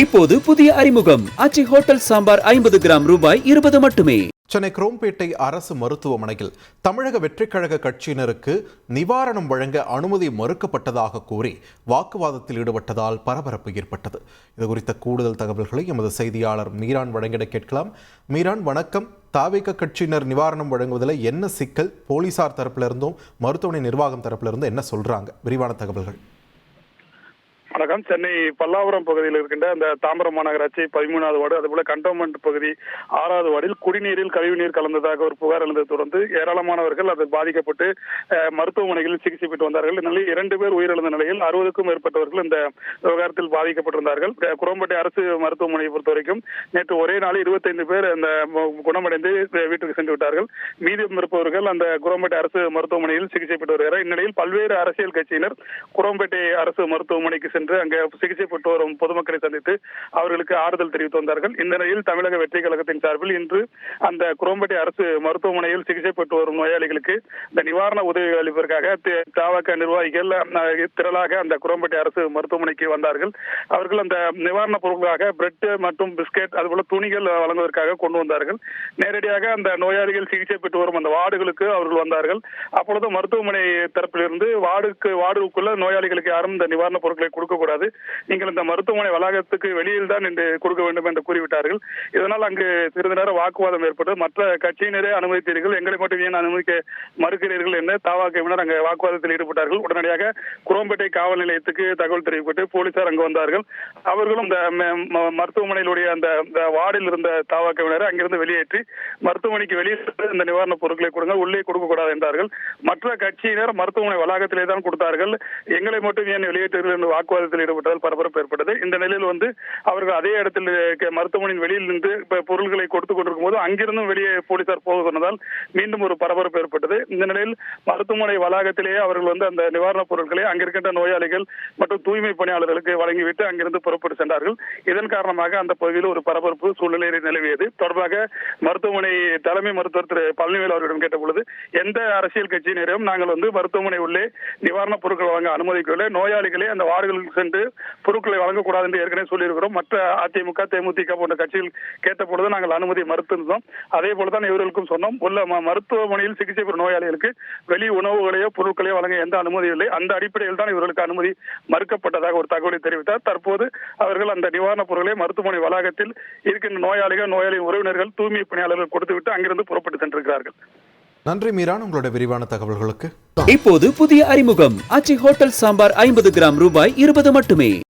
இப்போது புதிய அறிமுகம். அச்சி ஹோட்டல் சாம்பார் ஐம்பது கிராம் ரூபாய் இருபது மட்டுமே. சென்னை குரோம்பேட்டை அரசு மருத்துவமனையில் தமிழக வெற்றிக்கழக கட்சியினருக்கு நிவாரணம் வழங்க அனுமதி மறுக்கப்பட்டதாக கூறி வாக்குவாதத்தில் ஈடுபட்டதால் பரபரப்பு ஏற்பட்டது. இது குறித்த கூடுதல் தகவல்களை எமது செய்தியாளர் மீரான் வழங்கிட கேட்கலாம். மீரான் வணக்கம். தாவேக கட்சியினர் நிவாரணம் வழங்குவதில் என்ன சிக்கல்? போலீசார் தரப்பிலிருந்தும் மருத்துவமனை நிர்வாகம் தரப்பிலிருந்தும் என்ன சொல்றாங்க? விரிவான தகவல்கள். வணக்கம். சென்னை பல்லாவரம் பகுதியில் இருக்கின்ற அந்த தாம்பரம் மாநகராட்சி பதிமூணாவது வார்டு அதுபோல கண்டோன்மெண்ட் பகுதி ஆறாவது வார்டில் குடிநீரில் கழிவுநீர் கலந்ததாக ஒரு புகார் எழுந்ததை தொடர்ந்து ஏராளமானவர்கள் அது பாதிக்கப்பட்டு மருத்துவமனைகளில் சிகிச்சை பெற்று வந்தார்கள். இந்நிலையில் இரண்டு பேர் உயிரிழந்த நிலையில் அறுபதுக்கும் மேற்பட்டவர்கள் இந்த விவகாரத்தில் பாதிக்கப்பட்டிருந்தார்கள். அஹ், குரோம்பேட்டை அரசு மருத்துவமனையை பொறுத்த வரைக்கும் நேற்று ஒரே நாளில் இருபத்தைந்து பேர் அந்த குணமடைந்து வீட்டுக்கு சென்று விட்டார்கள். மீதம் இருப்பவர்கள் அந்த குரோம்பேட்டை அரசு மருத்துவமனையில் சிகிச்சை பெற்று வருகிறார். இந்நிலையில் பல்வேறு அரசியல் கட்சியினர் குரோம்பேட்டை அரசு மருத்துவமனைக்கு சென்று அங்கே சிகிச்சை பெற்று வரும் பொதுமக்களை சந்தித்து அவர்களுக்கு ஆறுதல் தெரிவித்து வந்தார்கள். இந்த நிலையில் தமிழக வெற்றி கழகத்தின் சார்பில் இன்று அந்த குரோம்பேட்டை அரசு மருத்துவமனையில் சிகிச்சை பெற்று வரும் நோயாளிகளுக்கு இந்த நிவாரண உதவி அளிப்பதற்காக தாவக நிர்வாகிகள் திரளாக அந்த குரோம்பேட்டை அரசு மருத்துவமனைக்கு வந்தார்கள். அவர்கள் அந்த நிவாரணப் பொருட்களாக பிரெட் மற்றும் பிஸ்கெட் அதுபோல துணிகள் வழங்குவதற்காக கொண்டு வந்தார்கள். நேரடியாக அந்த நோயாளிகள் சிகிச்சை பெற்று வரும் அந்த வார்டுகளுக்கு அவர்கள் வந்தார்கள். அப்பொழுது மருத்துவமனை தரப்பிலிருந்து வார்டுக்கு வார்டுக்குள்ள நோயாளிகளுக்கு யாரும் இந்த நிவாரணப் பொருட்களை கொடுக்கக்கூடாது. நீங்கள் இந்த மருத்துவமனை வளாகத்துக்கு வெளியில் தான் என்று கொடுக்க வேண்டும் என்று கூறிவிட்டார்கள். இதனால் அங்கு சிறிது நேரம் வாக்குவாதம் ஏற்பட்டு மற்ற கட்சியினரே அனுமதித்தீர்கள். எங்களை மட்டும் ஏன் அனுமதிக்க மறுக்கிறீர்கள் என்று தாவாக்கினர் அங்கு வாக்குவாதத்தில் ஈடுபட்டார்கள். உடனடியாக குரோம்பேட்டை காவல் நிலையத்துக்கு தகவல் தெரிவிக்கப்பட்டு போலீசார் அங்கு வந்தார்கள். அவர்களும் இந்த மருத்துவமனையிலுடைய அந்த வார்டில் இருந்த தாவாக்கவினரை அங்கிருந்து வெளியேற்றி மருத்துவமனைக்கு வெளியே இந்த நிவாரணப் பொருட்களை கொடுங்க உள்ளே கொடுக்க கூடாது என்றார்கள். மற்ற கட்சியினர் மருத்துவமனை வளாகத்திலே தான் கொடுத்தார்கள். எங்களை மட்டும் ஏன் வெளியேற்றீர்கள் என்று வாக்குவாதம் விவாதத்தில் ஈடுபட்டதால் பரபரப்பு ஏற்பட்டது. இந்த நிலையில் வந்து அவர்கள் அதே இடத்தில் மருத்துவமனையின் வெளியில் இருந்து பொருள்களை கொடுத்து கொண்டிருக்கும் போது அங்கிருந்தும் வெளியே போலீசார் போக சொன்னதால் மீண்டும் ஒரு பரபரப்பு ஏற்பட்டது. இந்த நிலையில் மருத்துவமனை வளாகத்திலேயே அவர்கள் வந்து அந்த நிவாரணப் பொருட்களை அங்கிருக்கின்ற நோயாளிகள் மற்றும் தூய்மை பணியாளர்களுக்கு வழங்கிவிட்டு அங்கிருந்து புறப்பட்டு சென்றார்கள். இதன் காரணமாக அந்த பகுதியில் ஒரு பரபரப்பு சூழ்நிலை நிலவியது. தொடர்பாக மருத்துவமனை தலைமை மருத்துவர் திரு பழனிவேல் அவர்களிடம் கேட்டபொழுது எந்த அரசியல் கட்சியினரையும் நாங்கள் வந்து மருத்துவமனை உள்ளே நிவாரணப் பொருட்கள் வழங்க அனுமதிக்கவில்லை. நோயாளிகளே அந்த வார்டுகளுக்கு சென்று பொருட்களை வழங்கக்கூடாது என்று ஏற்கனவே சொல்லியிருக்கிறோம். மற்ற அதிமுக தேமுதிக போன்ற கட்சிகள் கேட்ட பொழுது நாங்கள் அனுமதி மறுத்திருந்தோம். அதே போலதான் இவர்களுக்கும் சொன்னோம். உள்ள மருத்துவமனையில் சிகிச்சை பெறும் நோயாளிகளுக்கு வெளி உணவுகளையோ பொருட்களையோ வழங்க எந்த அனுமதியும் இல்லை. அந்த அடிப்படையில் தான் இவர்களுக்கு அனுமதி மறுக்கப்பட்டதாக ஒரு தகவலை தெரிவித்தார். தற்போது அவர்கள் அந்த நிவாரணப் பொருட்களை மருத்துவமனை வளாகத்தில் இருக்கின்ற நோயாளிகள் நோயாளி உறவினர்கள் தூய்மை பணியாளர்கள் கொடுத்துவிட்டு அங்கிருந்து புறப்பட்டு சென்றிருக்கிறார்கள். நன்றி மீரான் உங்களோட விரிவான தகவல்களுக்கு. இப்போது புதிய அறிமுகம். அச்சி ஹோட்டல் சாம்பார் ஐம்பது கிராம் ரூபாய் இருபது மட்டுமே.